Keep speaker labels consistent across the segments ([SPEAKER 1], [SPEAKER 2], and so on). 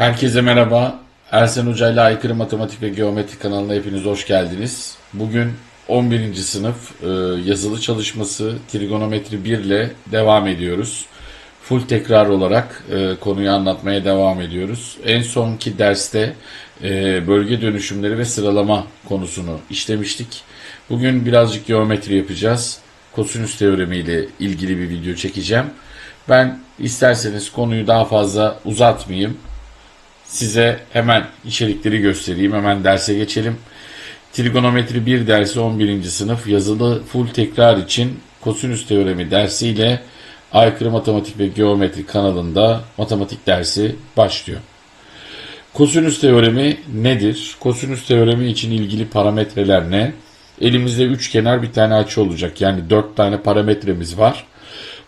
[SPEAKER 1] Herkese merhaba. Ersen Hoca ile Aykırı Matematik ve Geometri kanalına hepiniz hoş geldiniz. Bugün 11. sınıf e, yazılı çalışması trigonometri 1 ile devam ediyoruz. Full tekrar olarak e, konuyu anlatmaya devam ediyoruz. En sonki derste e, bölge dönüşümleri ve sıralama konusunu işlemiştik. Bugün birazcık geometri yapacağız. Kosinüs teoremi ile ilgili bir video çekeceğim. Ben isterseniz konuyu daha fazla uzatmayayım. Size hemen içerikleri göstereyim. Hemen derse geçelim. Trigonometri 1 dersi 11. sınıf yazılı full tekrar için kosinüs teoremi dersiyle Aykırı Matematik ve Geometri kanalında matematik dersi başlıyor. Kosinüs teoremi nedir? Kosinüs teoremi için ilgili parametreler ne? Elimizde 3 kenar bir tane açı olacak. Yani 4 tane parametremiz var.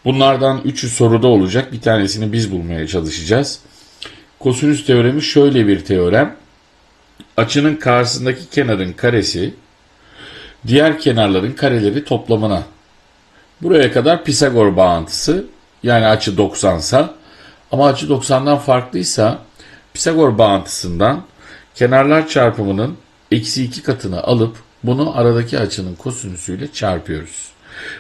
[SPEAKER 1] Bunlardan 3'ü soruda olacak. Bir tanesini biz bulmaya çalışacağız. Kosinüs teoremi şöyle bir teorem. Açının karşısındaki kenarın karesi diğer kenarların kareleri toplamına. Buraya kadar Pisagor bağıntısı yani açı 90 sa ama açı 90'dan farklıysa Pisagor bağıntısından kenarlar çarpımının eksi 2 katını alıp bunu aradaki açının kosinüsüyle çarpıyoruz.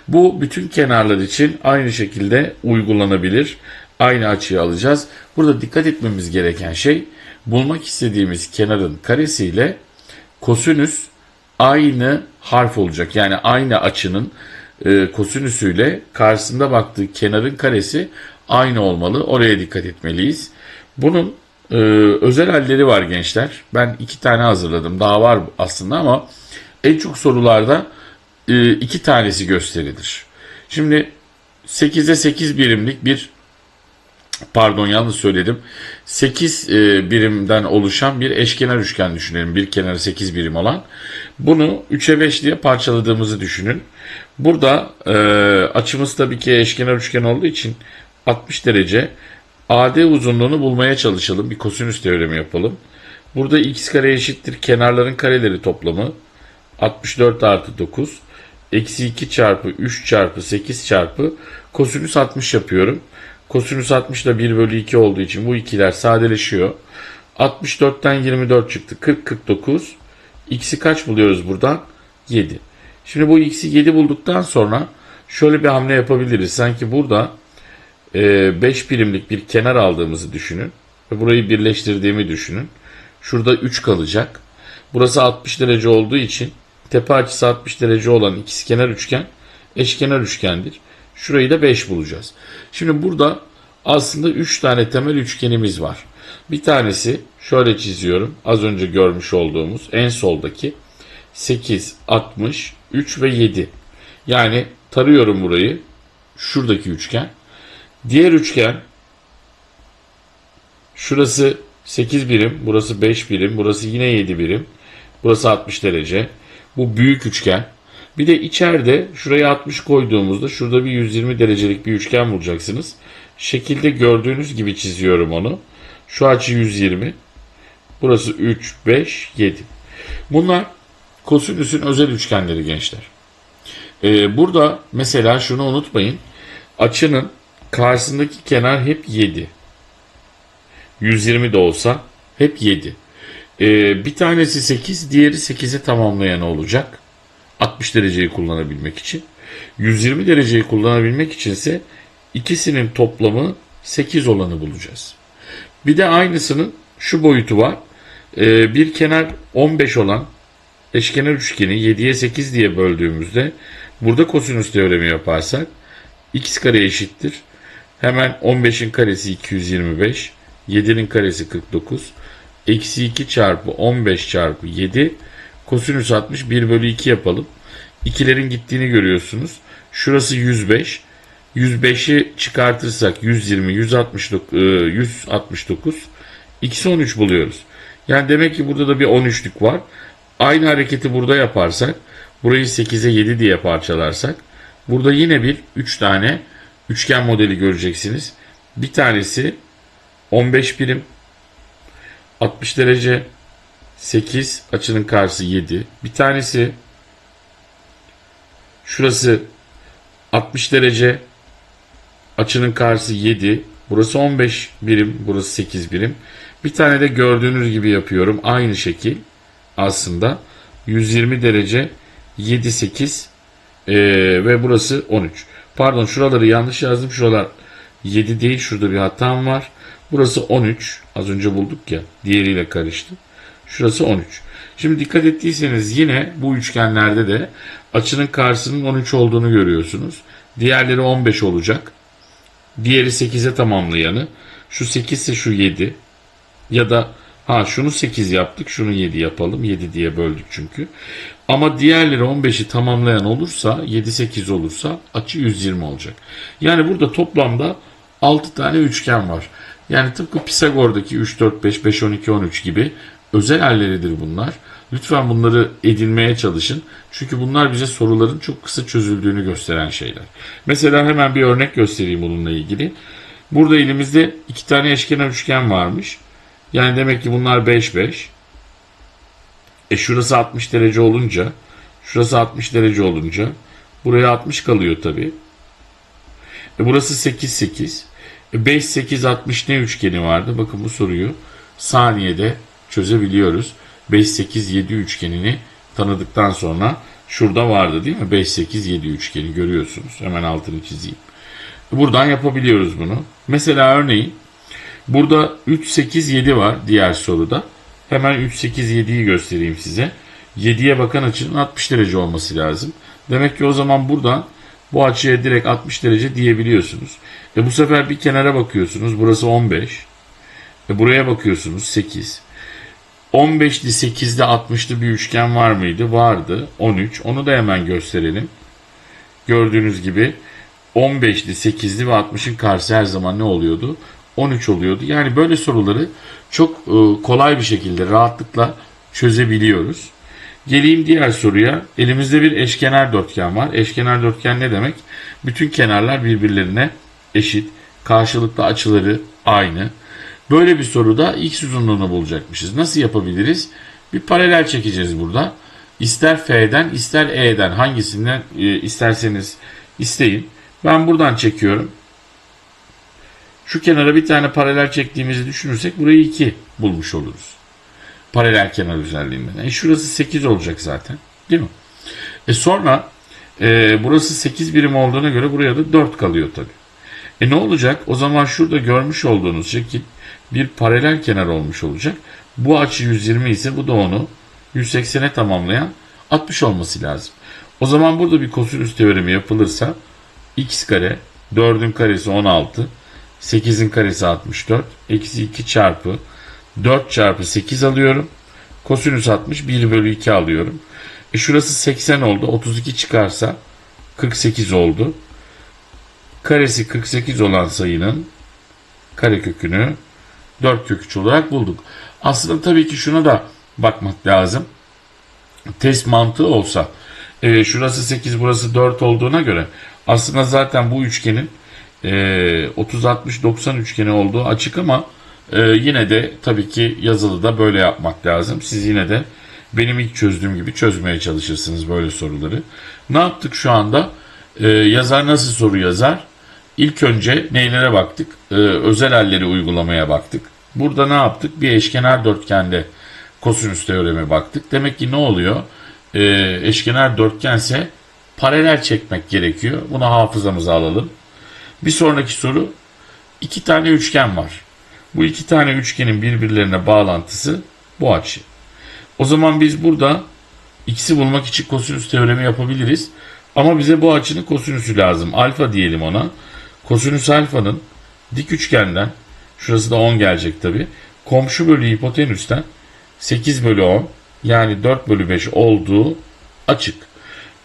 [SPEAKER 1] Bu bütün kenarlar için aynı şekilde uygulanabilir. Aynı açıyı alacağız. Burada dikkat etmemiz gereken şey bulmak istediğimiz kenarın karesiyle kosinüs aynı harf olacak. Yani aynı açının e, kosinüsüyle karşısında baktığı kenarın karesi aynı olmalı. Oraya dikkat etmeliyiz. Bunun e, özel halleri var gençler. Ben iki tane hazırladım. Daha var aslında ama en çok sorularda e, iki tanesi gösterilir. Şimdi 8'e 8 birimlik bir pardon yanlış söyledim. 8 e, birimden oluşan bir eşkenar üçgen düşünelim. Bir kenarı 8 birim olan. Bunu 3'e 5 diye parçaladığımızı düşünün. Burada e, açımız tabii ki eşkenar üçgen olduğu için 60 derece. AD uzunluğunu bulmaya çalışalım. Bir kosinüs teoremi yapalım. Burada x kare eşittir kenarların kareleri toplamı. 64 artı 9. Eksi 2 çarpı 3 çarpı 8 çarpı kosinüs 60 yapıyorum. Kosinüs 60 da 1 bölü 2 olduğu için bu ikiler sadeleşiyor. 64'ten 24 çıktı. 40, 49. X'i kaç buluyoruz buradan? 7. Şimdi bu x'i 7 bulduktan sonra şöyle bir hamle yapabiliriz. Sanki burada 5 birimlik bir kenar aldığımızı düşünün. Ve burayı birleştirdiğimi düşünün. Şurada 3 kalacak. Burası 60 derece olduğu için tepe açısı 60 derece olan ikizkenar üçgen eşkenar üçgendir. Şurayı da 5 bulacağız. Şimdi burada aslında 3 tane temel üçgenimiz var. Bir tanesi şöyle çiziyorum. Az önce görmüş olduğumuz en soldaki 8, 60, 3 ve 7. Yani tarıyorum burayı. Şuradaki üçgen. Diğer üçgen şurası 8 birim, burası 5 birim, burası yine 7 birim. Burası 60 derece. Bu büyük üçgen. Bir de içeride şuraya 60 koyduğumuzda şurada bir 120 derecelik bir üçgen bulacaksınız. Şekilde gördüğünüz gibi çiziyorum onu. Şu açı 120. Burası 3, 5, 7. Bunlar kosinüsün özel üçgenleri gençler. Ee, burada mesela şunu unutmayın. Açının karşısındaki kenar hep 7. 120 de olsa hep 7. Ee, bir tanesi 8, diğeri 8'e tamamlayan olacak. 60 dereceyi kullanabilmek için. 120 dereceyi kullanabilmek içinse ikisinin toplamı 8 olanı bulacağız. Bir de aynısının şu boyutu var. Ee, bir kenar 15 olan eşkenar üçgeni 7'ye 8 diye böldüğümüzde burada kosinüs teoremi yaparsak x kare eşittir. Hemen 15'in karesi 225, 7'nin karesi 49, eksi 2 çarpı 15 çarpı 7 kosinüs 60 1 bölü 2 yapalım. İkilerin gittiğini görüyorsunuz. Şurası 105. 105'i çıkartırsak 120, 169, 169. X'i 13 buluyoruz. Yani demek ki burada da bir 13'lük var. Aynı hareketi burada yaparsak, burayı 8'e 7 diye parçalarsak, burada yine bir 3 tane üçgen modeli göreceksiniz. Bir tanesi 15 birim, 60 derece, 8 açının karşısı 7. Bir tanesi şurası 60 derece açının karşısı 7. Burası 15 birim, burası 8 birim. Bir tane de gördüğünüz gibi yapıyorum. Aynı şekil aslında 120 derece 7 8 ee, ve burası 13. Pardon şuraları yanlış yazdım. Şuralar 7 değil. Şurada bir hatam var. Burası 13. Az önce bulduk ya. Diğeriyle karıştı. Şurası 13. Şimdi dikkat ettiyseniz yine bu üçgenlerde de açının karşısının 13 olduğunu görüyorsunuz. Diğerleri 15 olacak. Diğeri 8'e tamamlayanı. Şu 8 ise şu 7. Ya da ha şunu 8 yaptık şunu 7 yapalım. 7 diye böldük çünkü. Ama diğerleri 15'i tamamlayan olursa 7-8 olursa açı 120 olacak. Yani burada toplamda 6 tane üçgen var. Yani tıpkı Pisagor'daki 3, 4, 5, 5, 12, 13 gibi özel halleridir bunlar. Lütfen bunları edinmeye çalışın. Çünkü bunlar bize soruların çok kısa çözüldüğünü gösteren şeyler. Mesela hemen bir örnek göstereyim bununla ilgili. Burada elimizde iki tane eşkenar üçgen varmış. Yani demek ki bunlar 5 5. E şurası 60 derece olunca, şurası 60 derece olunca buraya 60 kalıyor tabii. E burası 8 8. E 5 8 60 ne üçgeni vardı? Bakın bu soruyu saniyede çözebiliyoruz. 5 8 7 üçgenini tanıdıktan sonra şurada vardı değil mi? 5 8 7 üçgeni görüyorsunuz. Hemen altını çizeyim. Buradan yapabiliyoruz bunu. Mesela örneğin burada 3 8 7 var diğer soruda. Hemen 3 8 7'yi göstereyim size. 7'ye bakan açının 60 derece olması lazım. Demek ki o zaman buradan bu açıya direkt 60 derece diyebiliyorsunuz. E bu sefer bir kenara bakıyorsunuz. Burası 15. E buraya bakıyorsunuz 8. 15'li 8'li 60'lı bir üçgen var mıydı? Vardı. 13. Onu da hemen gösterelim. Gördüğünüz gibi 15'li 8'li ve 60'ın karşısı her zaman ne oluyordu? 13 oluyordu. Yani böyle soruları çok e, kolay bir şekilde rahatlıkla çözebiliyoruz. Geleyim diğer soruya. Elimizde bir eşkenar dörtgen var. Eşkenar dörtgen ne demek? Bütün kenarlar birbirlerine eşit. Karşılıklı açıları aynı. Böyle bir soruda x uzunluğunu bulacakmışız. Nasıl yapabiliriz? Bir paralel çekeceğiz burada. İster F'den ister E'den hangisinden e, isterseniz isteyin. Ben buradan çekiyorum. Şu kenara bir tane paralel çektiğimizi düşünürsek burayı 2 bulmuş oluruz. Paralel kenar özelliğinden. E şurası 8 olacak zaten. Değil mi? E sonra e, burası 8 birim olduğuna göre buraya da 4 kalıyor tabii. E ne olacak? O zaman şurada görmüş olduğunuz şekil bir paralel kenar olmuş olacak. Bu açı 120 ise bu da onu 180'e tamamlayan 60 olması lazım. O zaman burada bir kosinüs teoremi yapılırsa x kare 4'ün karesi 16 8'in karesi 64 eksi 2 çarpı 4 çarpı 8 alıyorum. Kosinüs 60 1 bölü 2 alıyorum. E şurası 80 oldu. 32 çıkarsa 48 oldu. Karesi 48 olan sayının karekökünü 4 kök 3 olarak bulduk. Aslında tabii ki şuna da bakmak lazım. Test mantığı olsa e, şurası 8 burası 4 olduğuna göre aslında zaten bu üçgenin e, 30-60-90 üçgeni olduğu açık ama e, yine de tabii ki yazılıda böyle yapmak lazım. Siz yine de benim ilk çözdüğüm gibi çözmeye çalışırsınız böyle soruları. Ne yaptık şu anda? E, yazar nasıl soru yazar? İlk önce neylere baktık? E, özel halleri uygulamaya baktık. Burada ne yaptık? Bir eşkenar dörtgende kosinüs teoreme baktık. Demek ki ne oluyor? E, eşkenar dörtgense paralel çekmek gerekiyor. Bunu hafızamıza alalım. Bir sonraki soru. iki tane üçgen var. Bu iki tane üçgenin birbirlerine bağlantısı bu açı. O zaman biz burada x'i bulmak için kosinüs teoremi yapabiliriz. Ama bize bu açının kosinüsü lazım. Alfa diyelim ona. Kosinüs alfanın dik üçgenden şurası da 10 gelecek tabi. Komşu bölü hipotenüsten 8 bölü 10 yani 4 bölü 5 olduğu açık.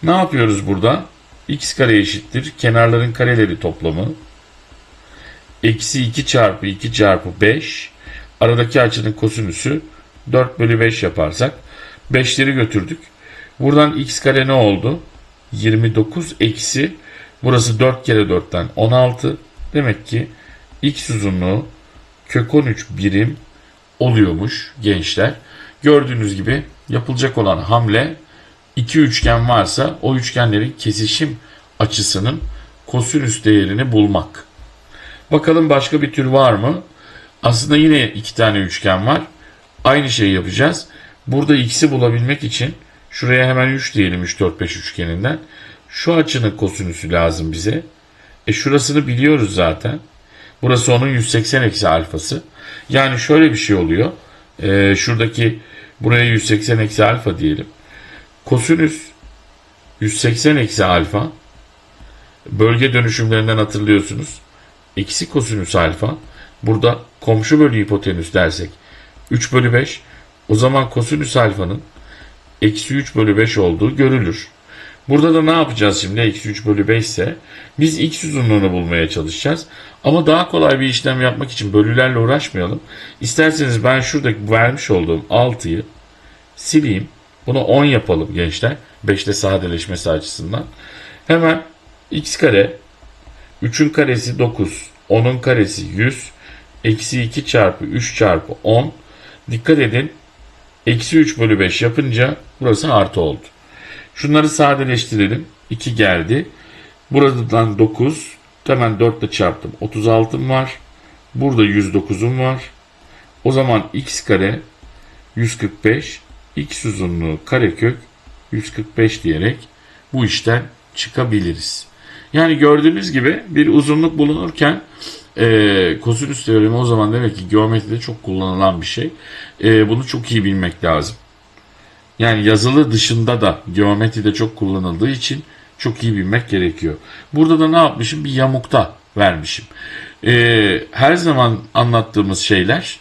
[SPEAKER 1] Ne yapıyoruz burada? x kare eşittir. Kenarların kareleri toplamı. Eksi 2 çarpı 2 çarpı 5. Aradaki açının kosinüsü 4 bölü 5 yaparsak 5'leri götürdük. Buradan x kare ne oldu? 29 eksi burası 4 kere 4'ten 16. Demek ki x uzunluğu kök 13 birim oluyormuş gençler. Gördüğünüz gibi yapılacak olan hamle iki üçgen varsa o üçgenlerin kesişim açısının kosinüs değerini bulmak. Bakalım başka bir tür var mı? Aslında yine iki tane üçgen var. Aynı şeyi yapacağız. Burada x'i bulabilmek için şuraya hemen 3 diyelim 3, 4, 5 üçgeninden. Şu açının kosinüsü lazım bize. E şurasını biliyoruz zaten. Burası onun 180 eksi alfası. Yani şöyle bir şey oluyor. Ee, şuradaki buraya 180 eksi alfa diyelim. Kosinüs 180 eksi alfa bölge dönüşümlerinden hatırlıyorsunuz. Eksi kosinüs alfa. Burada komşu bölü hipotenüs dersek 3 bölü 5. O zaman kosinüs alfanın eksi 3 bölü 5 olduğu görülür. Burada da ne yapacağız şimdi? Eksi 3 bölü 5 ise biz x uzunluğunu bulmaya çalışacağız. Ama daha kolay bir işlem yapmak için bölülerle uğraşmayalım. İsterseniz ben şuradaki vermiş olduğum 6'yı sileyim. Bunu 10 yapalım gençler. 5'te sadeleşmesi açısından. Hemen x kare 3'ün karesi 9. 10'un karesi 100. Eksi 2 çarpı 3 çarpı 10. Dikkat edin. Eksi 3 bölü 5 yapınca burası artı oldu. Şunları sadeleştirelim. 2 geldi. Buradan 9. Hemen 4 ile çarptım. 36'm var. Burada 109'um var. O zaman x kare 145. x uzunluğu karekök 145 diyerek bu işten çıkabiliriz. Yani gördüğünüz gibi bir uzunluk bulunurken e, kosinüs teoremi o zaman demek ki geometride çok kullanılan bir şey. E, bunu çok iyi bilmek lazım. Yani yazılı dışında da geometride çok kullanıldığı için çok iyi bilmek gerekiyor. Burada da ne yapmışım? Bir yamukta vermişim. Ee, her zaman anlattığımız şeyler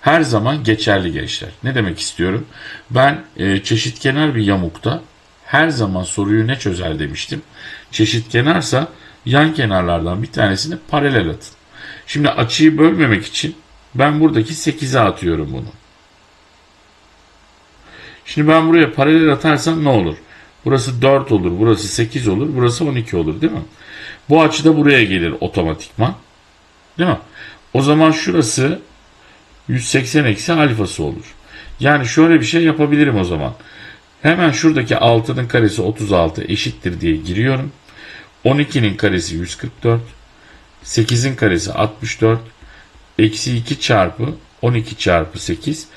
[SPEAKER 1] her zaman geçerli gençler. Ne demek istiyorum? Ben e, çeşitkenar bir yamukta her zaman soruyu ne çözer demiştim. Çeşitkenarsa yan kenarlardan bir tanesini paralel atın. Şimdi açıyı bölmemek için ben buradaki 8'e atıyorum bunu. Şimdi ben buraya paralel atarsam ne olur? Burası 4 olur, burası 8 olur, burası 12 olur değil mi? Bu açı da buraya gelir otomatikman. Değil mi? O zaman şurası 180 eksi alfası olur. Yani şöyle bir şey yapabilirim o zaman. Hemen şuradaki 6'nın karesi 36 eşittir diye giriyorum. 12'nin karesi 144. 8'in karesi 64. Eksi 2 çarpı 12 çarpı 8.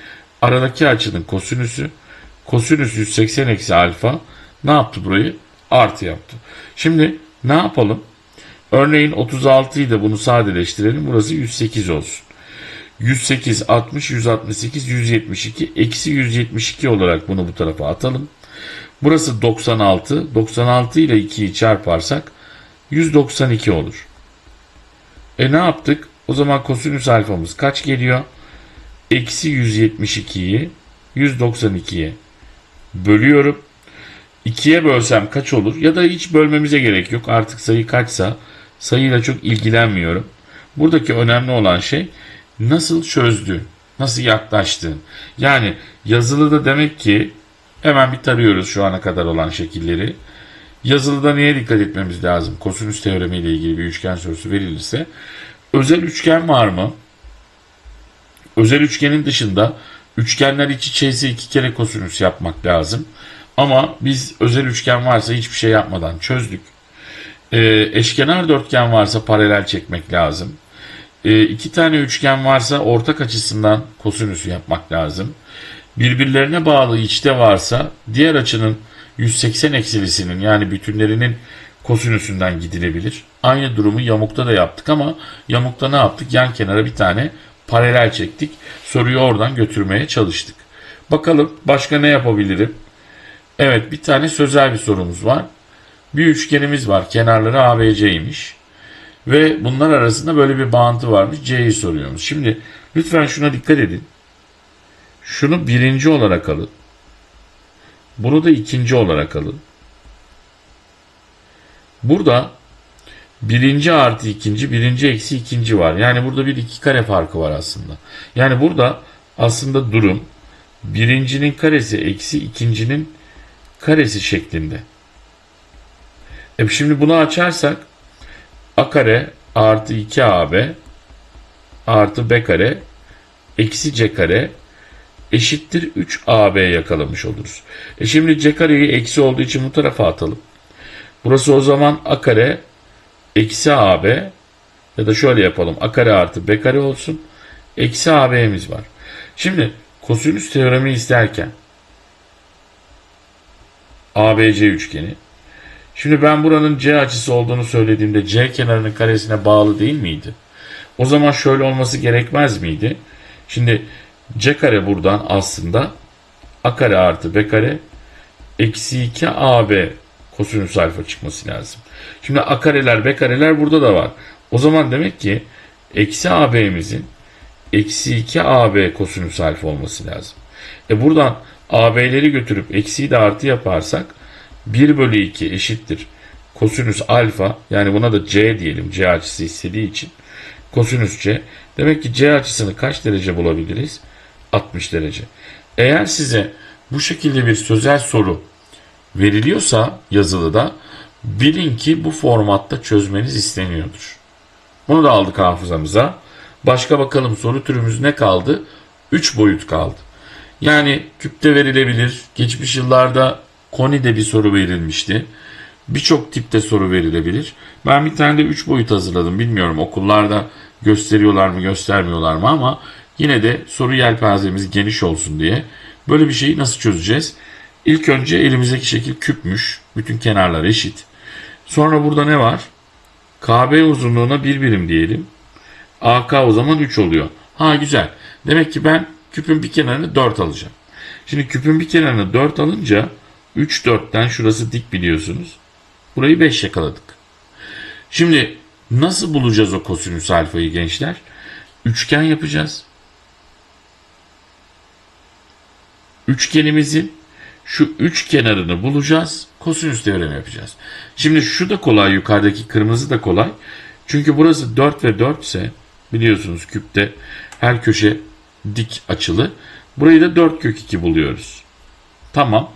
[SPEAKER 1] Aradaki açının kosinüsü. Kosinüs 180 eksi alfa ne yaptı burayı? Artı yaptı. Şimdi ne yapalım? Örneğin 36'yı da bunu sadeleştirelim. Burası 108 olsun. 108, 60, 168, 172, eksi 172 olarak bunu bu tarafa atalım. Burası 96. 96 ile 2'yi çarparsak 192 olur. E ne yaptık? O zaman kosinüs alfamız kaç geliyor? Eksi 172'yi 192'ye bölüyorum. 2'ye bölsem kaç olur? Ya da hiç bölmemize gerek yok. Artık sayı kaçsa sayıyla çok ilgilenmiyorum. Buradaki önemli olan şey nasıl çözdüğün, nasıl yaklaştığın. Yani yazılıda demek ki hemen bir tarıyoruz şu ana kadar olan şekilleri. Yazılıda neye dikkat etmemiz lazım? Kosinüs teoremi ile ilgili bir üçgen sorusu verilirse özel üçgen var mı? Özel üçgenin dışında üçgenler iç içeyse iki kere kosinüs yapmak lazım. Ama biz özel üçgen varsa hiçbir şey yapmadan çözdük. Ee, eşkenar dörtgen varsa paralel çekmek lazım. Ee, iki tane üçgen varsa ortak açısından kosinüsü yapmak lazım. Birbirlerine bağlı içte varsa diğer açının 180 eksilisinin yani bütünlerinin kosinüsünden gidilebilir. Aynı durumu yamukta da yaptık ama yamukta ne yaptık? Yan kenara bir tane paralel çektik. Soruyu oradan götürmeye çalıştık. Bakalım başka ne yapabilirim? Evet bir tane sözel bir sorumuz var. Bir üçgenimiz var. Kenarları ABC'ymiş. Ve bunlar arasında böyle bir bağıntı varmış. C'yi soruyoruz. Şimdi lütfen şuna dikkat edin. Şunu birinci olarak alın. Bunu da ikinci olarak alın. Burada birinci artı ikinci, birinci eksi ikinci var. Yani burada bir iki kare farkı var aslında. Yani burada aslında durum birincinin karesi eksi ikincinin karesi şeklinde. E şimdi bunu açarsak a kare artı 2ab artı b kare eksi c kare eşittir 3ab yakalamış oluruz. E şimdi c kareyi eksi olduğu için bu tarafa atalım. Burası o zaman a kare eksi ab ya da şöyle yapalım a kare artı b kare olsun. Eksi AB'miz var. Şimdi kosinüs teoremi isterken ABC üçgeni. Şimdi ben buranın C açısı olduğunu söylediğimde C kenarının karesine bağlı değil miydi? O zaman şöyle olması gerekmez miydi? Şimdi C kare buradan aslında A kare artı B kare eksi 2 AB kosinüs alfa çıkması lazım. Şimdi A kareler B kareler burada da var. O zaman demek ki eksi AB'mizin eksi 2 AB kosinüs alfa olması lazım. E buradan AB'leri götürüp eksiyi de artı yaparsak 1 bölü 2 eşittir. Kosinüs alfa yani buna da C diyelim. C açısı istediği için. Kosinüs C. Demek ki C açısını kaç derece bulabiliriz? 60 derece. Eğer size bu şekilde bir sözel soru veriliyorsa yazılıda bilin ki bu formatta çözmeniz isteniyordur. Bunu da aldık hafızamıza. Başka bakalım soru türümüz ne kaldı? 3 boyut kaldı. Yani küpte verilebilir. Geçmiş yıllarda konide bir soru verilmişti. Birçok tipte soru verilebilir. Ben bir tane de 3 boyut hazırladım. Bilmiyorum okullarda gösteriyorlar mı göstermiyorlar mı ama yine de soru yelpazemiz geniş olsun diye. Böyle bir şeyi nasıl çözeceğiz? İlk önce elimizdeki şekil küpmüş. Bütün kenarlar eşit. Sonra burada ne var? KB uzunluğuna bir birim diyelim. AK o zaman 3 oluyor. Ha güzel. Demek ki ben küpün bir kenarını 4 alacağım. Şimdi küpün bir kenarını 4 alınca 3 4'ten şurası dik biliyorsunuz. Burayı 5 yakaladık. Şimdi nasıl bulacağız o kosinüs alfayı gençler? Üçgen yapacağız. Üçgenimizin şu üç kenarını bulacağız. Kosinüs teoremi yapacağız. Şimdi şu da kolay. Yukarıdaki kırmızı da kolay. Çünkü burası 4 ve 4 ise biliyorsunuz küpte her köşe dik açılı. Burayı da 4 kök 2 buluyoruz. Tamam.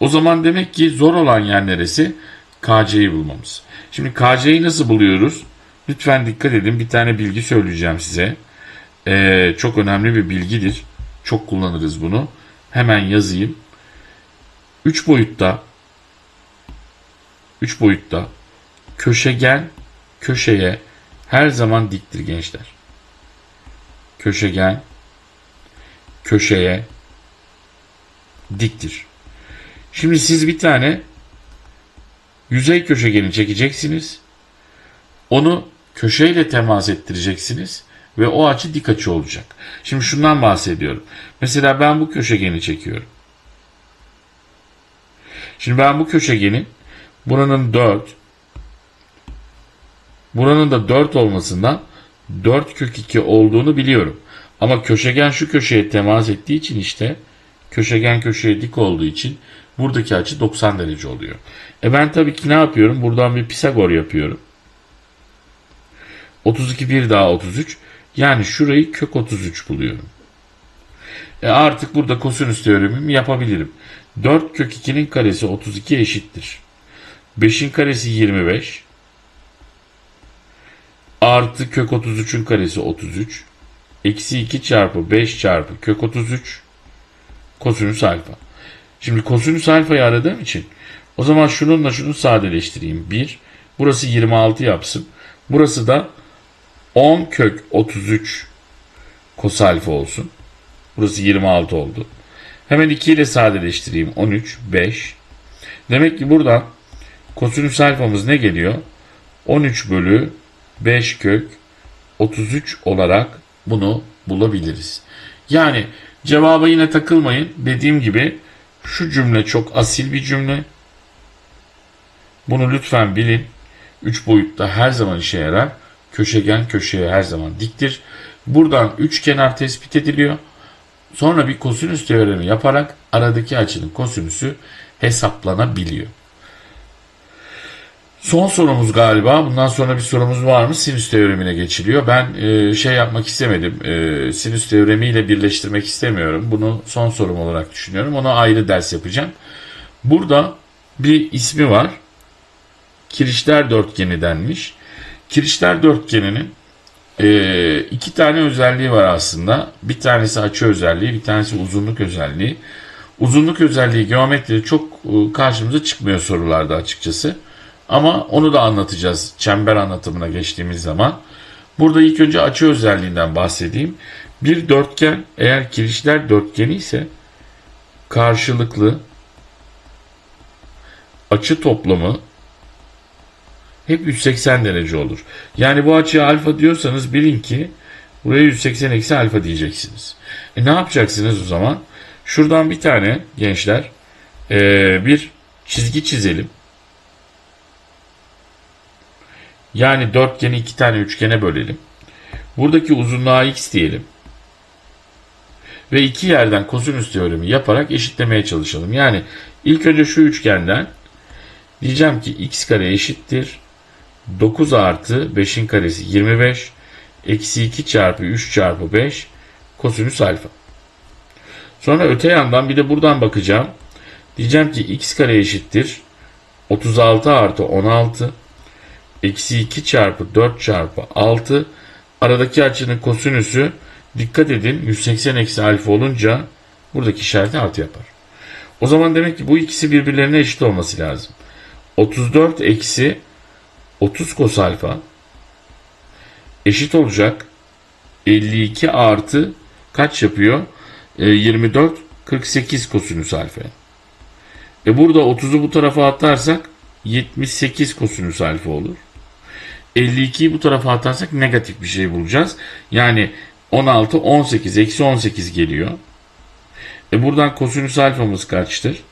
[SPEAKER 1] O zaman demek ki zor olan yer neresi? KC'yi bulmamız. Şimdi KC'yi nasıl buluyoruz? Lütfen dikkat edin. Bir tane bilgi söyleyeceğim size. Ee, çok önemli bir bilgidir. Çok kullanırız bunu. Hemen yazayım. 3 boyutta 3 boyutta köşegen köşeye her zaman diktir gençler. Köşegen köşeye diktir. Şimdi siz bir tane yüzey köşegeni çekeceksiniz. Onu köşeyle temas ettireceksiniz ve o açı dik açı olacak. Şimdi şundan bahsediyorum. Mesela ben bu köşegeni çekiyorum. Şimdi ben bu köşegenin buranın 4 buranın da 4 olmasından 4 kök 2 olduğunu biliyorum. Ama köşegen şu köşeye temas ettiği için işte köşegen köşeye dik olduğu için buradaki açı 90 derece oluyor. E ben tabii ki ne yapıyorum? Buradan bir Pisagor yapıyorum. 32 bir daha 33. Yani şurayı kök 33 buluyorum. E artık burada kosinüs teoremimi yapabilirim. 4 kök 2'nin karesi 32 eşittir. 5'in karesi 25. Artı kök 33'ün karesi 33. Eksi 2 çarpı 5 çarpı kök 33. Kosinüs alfa. Şimdi kosinüs alfayı aradığım için o zaman şununla şunu sadeleştireyim. 1. Burası 26 yapsın. Burası da 10 kök 33 kos alfa olsun. Burası 26 oldu. Hemen 2 ile sadeleştireyim. 13, 5. Demek ki buradan kosinüs alfamız ne geliyor? 13 bölü 5 kök 33 olarak bunu bulabiliriz. Yani cevaba yine takılmayın. Dediğim gibi şu cümle çok asil bir cümle. Bunu lütfen bilin. 3 boyutta her zaman işe yarar. Köşegen köşeye her zaman diktir. Buradan üç kenar tespit ediliyor. Sonra bir kosinüs teoremi yaparak aradaki açının kosinüsü hesaplanabiliyor. Son sorumuz galiba. Bundan sonra bir sorumuz var mı? Sinüs teoremine geçiliyor. Ben e, şey yapmak istemedim. E, sinüs teoremiyle birleştirmek istemiyorum. Bunu son sorum olarak düşünüyorum. Ona ayrı ders yapacağım. Burada bir ismi var. Kirişler dörtgeni denmiş. Kirişler dörtgeninin e, iki tane özelliği var aslında. Bir tanesi açı özelliği, bir tanesi uzunluk özelliği. Uzunluk özelliği geometride çok e, karşımıza çıkmıyor sorularda açıkçası. Ama onu da anlatacağız çember anlatımına geçtiğimiz zaman. Burada ilk önce açı özelliğinden bahsedeyim. Bir dörtgen eğer kirişler dörtgeni ise karşılıklı açı toplamı hep 180 derece olur. Yani bu açıya alfa diyorsanız bilin ki buraya 180 eksi alfa diyeceksiniz. E ne yapacaksınız o zaman? Şuradan bir tane gençler eee, bir çizgi çizelim. Yani dörtgeni iki tane üçgene bölelim. Buradaki uzunluğa x diyelim. Ve iki yerden kosinüs teoremi yaparak eşitlemeye çalışalım. Yani ilk önce şu üçgenden diyeceğim ki x kare eşittir 9 artı 5'in karesi 25 eksi 2 çarpı 3 çarpı 5 kosinüs alfa. Sonra öte yandan bir de buradan bakacağım. Diyeceğim ki x kare eşittir 36 artı 16 eksi 2 çarpı 4 çarpı 6 aradaki açının kosinüsü dikkat edin 180 eksi alfa olunca buradaki işareti artı yapar. O zaman demek ki bu ikisi birbirlerine eşit olması lazım. 34 eksi 30 kos alfa eşit olacak 52 artı kaç yapıyor? E, 24 48 kosinüs alfa. E burada 30'u bu tarafa atarsak 78 kosinüs alfa olur. 52'yi bu tarafa atarsak negatif bir şey bulacağız. Yani 16, 18, eksi 18 geliyor. E buradan kosinüs alfamız kaçtır?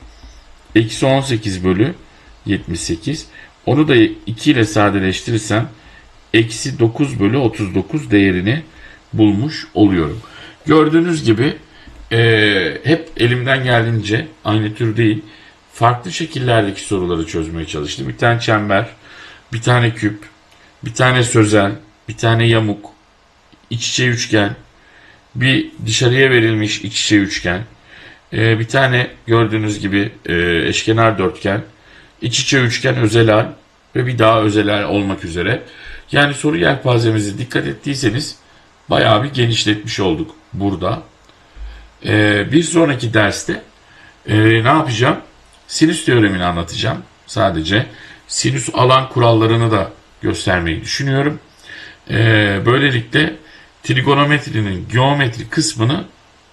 [SPEAKER 1] Eksi 18 bölü 78. Onu da 2 ile sadeleştirirsem eksi 9 bölü 39 değerini bulmuş oluyorum. Gördüğünüz gibi e, hep elimden geldiğince aynı tür değil farklı şekillerdeki soruları çözmeye çalıştım. Bir tane çember, bir tane küp, bir tane sözel, bir tane yamuk, iç içe üçgen, bir dışarıya verilmiş iç içe üçgen, e, bir tane gördüğünüz gibi e, eşkenar dörtgen, iç içe üçgen özelal ve bir daha özelal olmak üzere. Yani soru yelpazemizi dikkat ettiyseniz bayağı bir genişletmiş olduk burada. E, bir sonraki derste e, ne yapacağım? Sinüs teoremini anlatacağım sadece. Sinüs alan kurallarını da göstermeyi düşünüyorum. Ee, böylelikle trigonometrinin geometri kısmını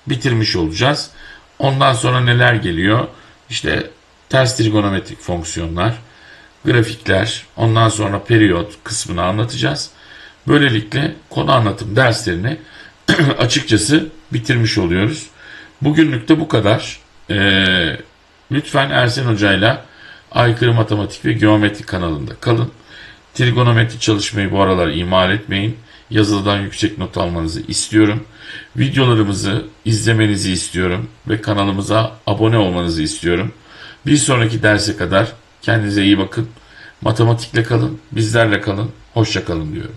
[SPEAKER 1] bitirmiş olacağız. Ondan sonra neler geliyor? İşte ters trigonometrik fonksiyonlar, grafikler, ondan sonra periyot kısmını anlatacağız. Böylelikle konu anlatım derslerini açıkçası bitirmiş oluyoruz. Bugünlük de bu kadar. Ee, lütfen Ersen Hoca'yla Aykırı Matematik ve Geometri kanalında kalın. Trigonometri çalışmayı bu aralar ihmal etmeyin. Yazılıdan yüksek not almanızı istiyorum. Videolarımızı izlemenizi istiyorum ve kanalımıza abone olmanızı istiyorum. Bir sonraki derse kadar kendinize iyi bakın. Matematikle kalın, bizlerle kalın. Hoşça kalın diyorum.